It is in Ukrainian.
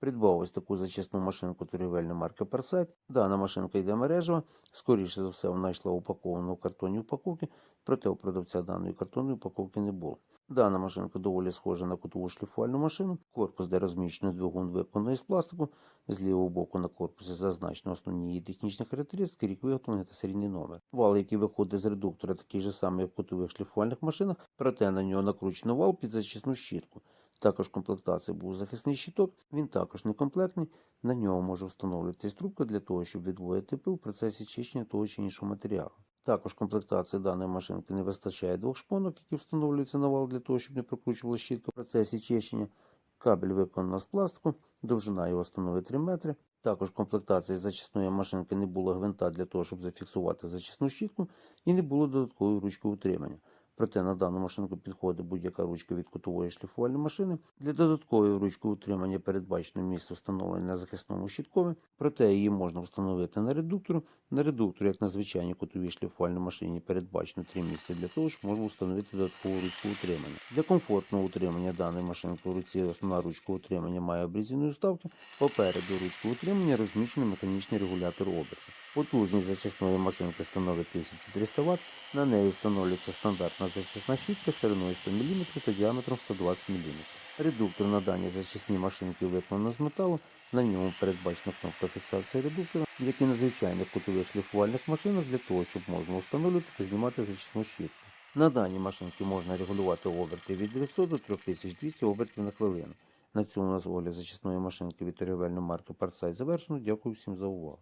Придбав ось таку зачисну машинку торгівельної марки Парсайт. Дана машинка йде мережева. Скоріше за все, вона йшла упакована у картонні упаковки, проте у продавця даної картонної упаковки не було. Дана машинка доволі схожа на кутову шліфувальну машину. Корпус, де розміщено двигун виконаний з пластику. З лівого боку на корпусі зазначено основні її технічні характеристики, рік виготовлення та серійний номер. Вал, який виходить з редуктора, такий же самий, як в кутових шліфувальних машинах, проте на нього накручено вал під зачисну щітку. Також в комплектації був захисний щиток, він також некомплектний. На нього може встановлюватись трубка для того, щоб відводити пил в процесі чищення того чи іншого матеріалу. Також в комплектації даної машинки не вистачає двох шпонок, які встановлюються на вал для того, щоб не прокручувала щітка в процесі чищення. Кабель виконано з пластику, довжина його становить 3 метри. Також в комплектації зачисної машинки не було гвинта для того, щоб зафіксувати зачисну щітку, і не було додаткової ручки утримання. Проте на дану машинку підходить будь-яка ручка від кутової шліфувальної машини. Для додаткової ручки утримання передбачено місце встановлення на захисному щиткові, проте її можна встановити на редуктору. На редукторі, як на звичайній кутовій шліфувальній машині, передбачено три місця для того, щоб можна встановити додаткову ручку утримання. Для комфортного утримання даної машинки в руці основна ручка утримання має обрізані вставки. Попереду ручки утримання розміщено механічний регулятор оберту. Потужність зачисної машинки становить 1300 Вт. На неї встановлюється стандартна зачисна щітка шириною 100 мм та діаметром 120 мм. Редуктор на даній зачисній машинці виконано з металу. На ньому передбачена кнопка фіксації редуктора, як і на звичайних кутових шліфувальних машинах для того, щоб можна встановлювати та знімати зачисну щітку. На даній машинці можна регулювати оберти від 900 до 3200 обертів на хвилину. На цьому у нас огляд зачисної машинки від торгівельної марки Парсайт завершено. Дякую всім за увагу.